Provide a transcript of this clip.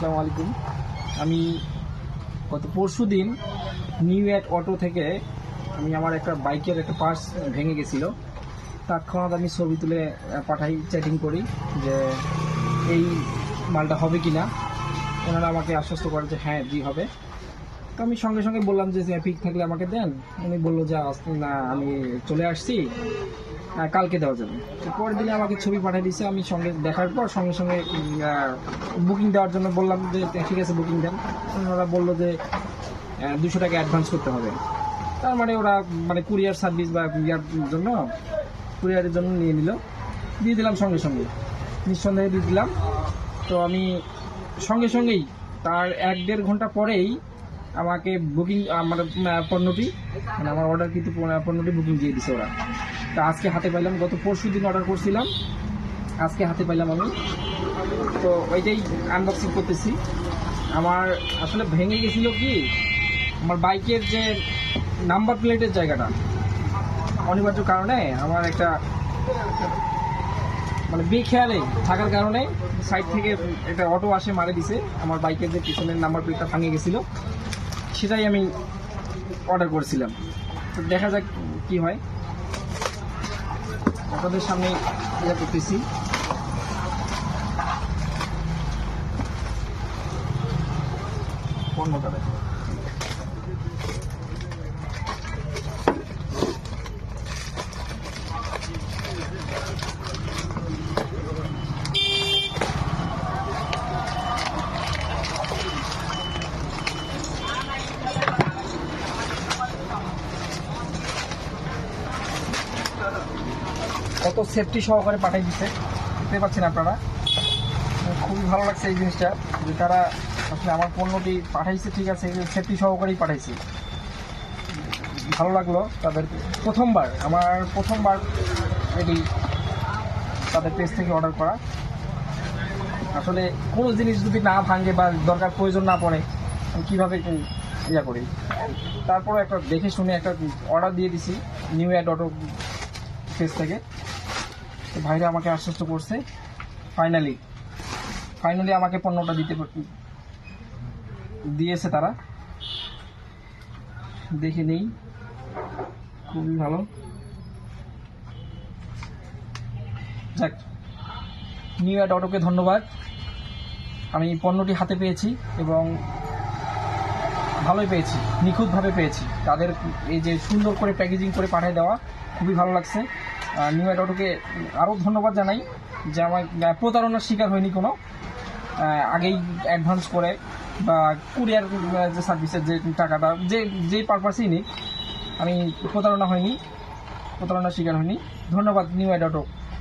আসসালামু আলাইকুম। আমি গত পরশু দিন নিউ ইয়র্ক অটো থেকে আমি আমার একটা বাইকের একটা পার্স ভেঙে গেছিল। তৎক্ষণাৎ আমি ছবি তুলে পাঠাই চ্যাটিং করি যে এই মালটা হবে কি না ওনারা আমাকে আশ্বস্ত করে যে হ্যাঁ জি হবে। তো আমি সঙ্গে সঙ্গে বললাম যে পিক থাকলে আমাকে দেন। উনি বলল যে না, আমি চলে আসছি। কালকে দেওয়া যাবে। পরের দিনে আমাকে ছবি পাঠিয়ে দিয়েছে আমি সঙ্গে দেখার পর সঙ্গে সঙ্গে বুকিং দেওয়ার জন্য বললাম যে ঠিক আছে বুকিং দেন। ওনারা বলল যে দুশো টাকা অ্যাডভান্স করতে হবে। তার মানে ওরা মানে কুরিয়ার সার্ভিস বা ইয়ার জন্য কুরিয়ারের জন্য নিয়ে নিল। দিয়ে দিলাম সঙ্গে সঙ্গে। নিঃসন্দেহে দিয়ে দিলাম। তো আমি সঙ্গে সঙ্গেই, তার এক দেড় ঘণ্টা পরেই আমাকে বুকিং আমার পণ্যটি মানে আমার অর্ডার কিন্তু পণ্যটি বুকিং দিয়ে দিছে ওরা। তা আজকে হাতে পাইলাম, গত পরশু দিন অর্ডার করছিলাম। আজকে হাতে পাইলাম আমি। তো ওইটাই আনবক্সিং করতেছি। আমার আসলে ভেঙে গেছিল কি, আমার বাইকের যে নাম্বার প্লেটের জায়গাটা, অনিবার্য কারণে আমার একটা মানে বেখেয়ালে থাকার কারণে সাইড থেকে একটা অটো আসে, মারে দিছে। আমার বাইকের যে পিছনের নাম্বার প্লেটটা ভাঙে গেছিল, সেটাই আমি অর্ডার করেছিলাম। তো দেখা যাক কি হয়। আপনাদের সামনে ইয়ে করতেছি। পণ্যটা দেখো কত সেফটি সহকারে পাঠিয়ে দিচ্ছে দেখতে পাচ্ছেন আপনারা। খুবই ভালো লাগছে এই জিনিসটা, যে তারা আসলে আমার পণ্যটি পাঠাইছে, ঠিক আছে সেফটি সহকারেই পাঠাইছে। ভালো লাগল তাদের প্রথমবার, আমার প্রথমবার এটি তাদের পেজ থেকে অর্ডার করা। আসলে কোনো জিনিস যদি না ভাঙে বা দরকার প্রয়োজন না পড়ে কীভাবে ইয়া করি? তারপরে একটা দেখে শুনে একটা অর্ডার দিয়ে দিছি নিউ অ্যাড অটো পেজ থেকে। ভাইরা আমাকে আশ্বস্ত করছে। ফাইনালি ফাইনালি আমাকে পণ্যটা দিতে দিয়েছে তারা। দেখে নেই। খুবই ভালো। যাক নিউ ইয়ার অটোকে ধন্যবাদ। আমি পণ্যটি হাতে পেয়েছি এবং ভালোই পেয়েছি, নিখুঁতভাবে পেয়েছি। তাদের এই যে সুন্দর করে প্যাকেজিং করে পাঠিয়ে দেওয়া, খুবই ভালো লাগছে। নিউ অটোকে আরও ধন্যবাদ জানাই যে আমার প্রতারণার শিকার হয়নি কোনো। আগেই অ্যাডভান্স করে বা কুরিয়ার যে সার্ভিসের যে টাকাটা, যে যে পারপাসেই নিক, আমি প্রতারণা হয়নি, প্রতারণার শিকার হয়নি। ধন্যবাদ, নিউ অটো